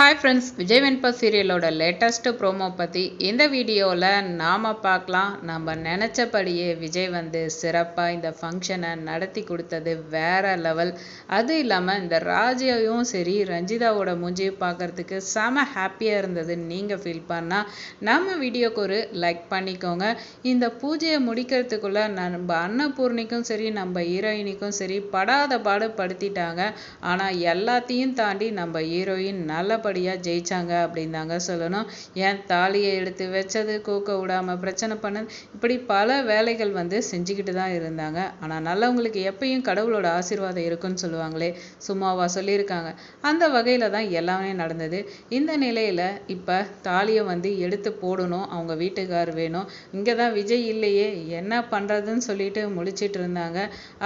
Hi friends Vijay Venba சீரியலோட latest promo பற்றி இந்த வீடியோவில் நாம் பார்க்கலாம். நம்ம நினச்சபடியே விஜய் வந்து சிறப்பாக இந்த ஃபங்க்ஷனை நடத்தி கொடுத்தது வேற லெவல் அது இல்லாமல் இந்த ராஜையும் சரி ரஞ்சிதாவோட மூஞ்சியும் பார்க்கறதுக்கு செம ஹாப்பியாக இருந்தது. நீங்கள் ஃபீல் பண்ணால் நம்ம வீடியோக்கு ஒரு லைக் பண்ணிக்கோங்க. இந்த பூஜையை முடிக்கிறதுக்குள்ளே நம்ம அன்னபூர்ணிக்கும் சரி நம்ம ஹீரோயினிக்கும் சரி படாத பாடு படுத்திட்டாங்க. ஆனால் எல்லாத்தையும் தாண்டி நம்ம ஹீரோயின் நல்ல நல்லபடியாக ஜெயிச்சாங்க அப்படின்னு தாங்க சொல்லணும். ஏன் தாலியை எடுத்து வச்சது கூக்க விடாமல் பிரச்சனை பண்ணது இப்படி பல வேலைகள் வந்து செஞ்சுக்கிட்டு தான் இருந்தாங்க. ஆனால் நல்லவங்களுக்கு எப்பயும் கடவுளோட ஆசீர்வாதம் இருக்குன்னு சொல்லுவாங்களே சும்மாவா சொல்லியிருக்காங்க. அந்த வகையில் தான் எல்லாமே நடந்தது. இந்த நிலையில் இப்போ தாலியை வந்து எடுத்து போடணும். அவங்க வீட்டுக்கார் வேணும். இங்கே தான் விஜய் இல்லையே என்ன பண்ணுறதுன்னு சொல்லிட்டு முழிச்சிட்டு இருந்தாங்க.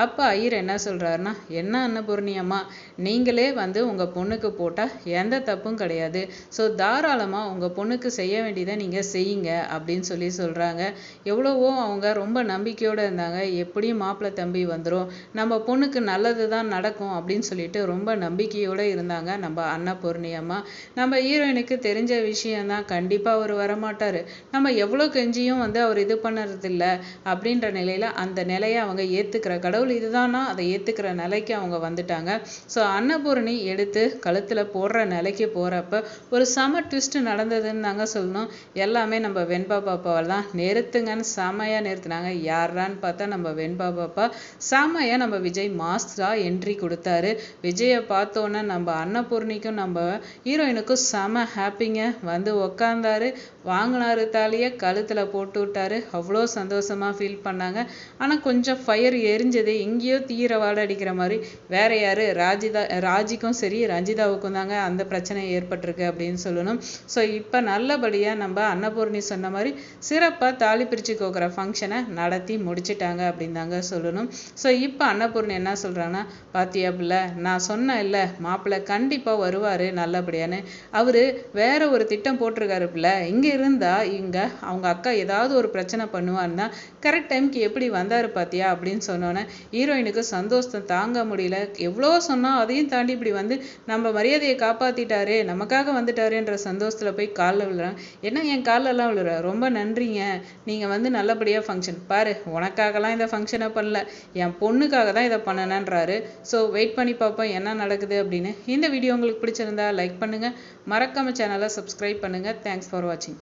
அப்போ ஐயர் என்ன சொல்கிறாருன்னா என்ன அன்னபூர்ணியம்மா நீங்களே வந்து உங்கள் பொண்ணுக்கு போட்டால் எந்த தப்பும் எதுவும் கிடையாது. ஸோ தாராளமாக உங்கள் பொண்ணுக்கு செய்ய வேண்டியதை நீங்கள் செய்யுங்க அப்படின்னு சொல்லி சொல்கிறாங்க எவ்வளவோ அவங்க ரொம்ப நம்பிக்கையோடு இருந்தாங்க. எப்படியும் மாப்பிள்ளை தம்பி வந்துடும் நம்ம பொண்ணுக்கு நல்லது தான் நடக்கும் அப்படின்னு சொல்லிட்டு ரொம்ப நம்பிக்கையோடு இருந்தாங்க நம்ம அன்னபூர்ணி அம்மா. நம்ம ஹீரோயினுக்கு தெரிஞ்ச விஷயம்தான் கண்டிப்பாக அவர் வரமாட்டார். நம்ம எவ்வளோ கெஞ்சியும் வந்து அவர் இது பண்ணுறதில்ல அப்படின்ற நிலையில் அந்த நிலையை அவங்க ஏற்றுக்கிற கடவுள் இதுதானா? அதை ஏற்றுக்கிற நிலைக்கு அவங்க வந்துட்டாங்க. ஸோ அன்னபூரணி எடுத்து கழுத்தில் போடுற நிலைக்கு போகிறப்ப ஒரு செம ட்விஸ்ட் நடந்ததுன்னு தாங்க சொல்லணும். எல்லாமே நம்ம வெண்பா பாப்பாவை தான். நிறுத்துங்கன்னு செமையாக நிறுத்தினாங்க. யாரான்னு பார்த்தா நம்ம வெண்பா பாப்பா. செமையாக நம்ம விஜய் மாஸ்டராக என்ட்ரி கொடுத்தாரு. விஜயை பார்த்தோன்னே நம்ம அன்னபூர்ணிக்கும் நம்ம ஹீரோயினுக்கும் செம ஹாப்பிங்க வந்து உக்காந்தாரு. வாங்கினாரு தாலியை கழுத்தில் போட்டு விட்டாரு. அவ்வளோ சந்தோஷமாக ஃபீல் பண்ணாங்க. ஆனால் கொஞ்சம் ஃபயர் எரிஞ்சது. எங்கேயோ தீர வாட அடிக்கிற மாதிரி. வேற யாரு? ராஜிதா ராஜிக்கும் சரி ரஞ்சிதாவுக்கும் தாங்க அந்த பிரச்சனை ஏற்பட்டிருக்கு அப்படின்னு சொல்லணும். ஸோ இப்போ நல்லபடியாக நம்ம அன்னபூர்ணி சொன்ன மாதிரி சிறப்பாக தாலி பிரித்து கோக்குற ஃபங்க்ஷனை நடத்தி முடிச்சிட்டாங்க அப்படின்னு தாங்க சொல்லணும். ஸோ இப்போ அன்னபூர்ணி என்ன சொல்கிறாங்கன்னா பாத்தியா பிள்ளை நான் சொன்னேன் இல்லை மாப்பிள்ளை கண்டிப்பாக வருவார் நல்லபடியான்னு. அவர் வேற ஒரு திட்டம் போட்டிருக்காரு பிள்ளை. இங்கே இருந்தால் இங்கே அவங்க அக்கா ஏதாவது ஒரு பிரச்சனை பண்ணுவான்னா கரெக்ட் டைம்க்கு எப்படி வந்தார் பாத்தியா அப்படின்னு சொன்னோன்னே ஹீரோயினுக்கு சந்தோஷத்தை தாங்க முடியல. எவ்வளோ சொன்னால் அதையும் தாண்டி இப்படி வந்து நம்ம மரியாதையை காப்பாற்றிட்டாரு நமக்காக வந்துட்டாருன்ற சந்தோஷத்தில் போய் காலில் விழுறான். என்ன என் காலெல்லாம் விழுற? ரொம்ப நன்றிங்க. நீங்கள் வந்து நல்லபடியாக ஃபங்க்ஷன் பாரு உனக்காகலாம் இதை ஃபங்க்ஷனை பண்ணல. என் பொண்ணுக்காக தான் இதை பண்ணணுன்றாரு ஸோ வெயிட் பண்ணி பார்ப்போம் என்ன நடக்குது அப்படின்னு. இந்த வீடியோ உங்களுக்கு பிடிச்சிருந்தா லைக் பண்ணுங்கள் மறக்காம சேனலை சப்ஸ்கிரைப் பண்ணுங்கள் தேங்க்ஸ் ஃபார் வாட்சிங்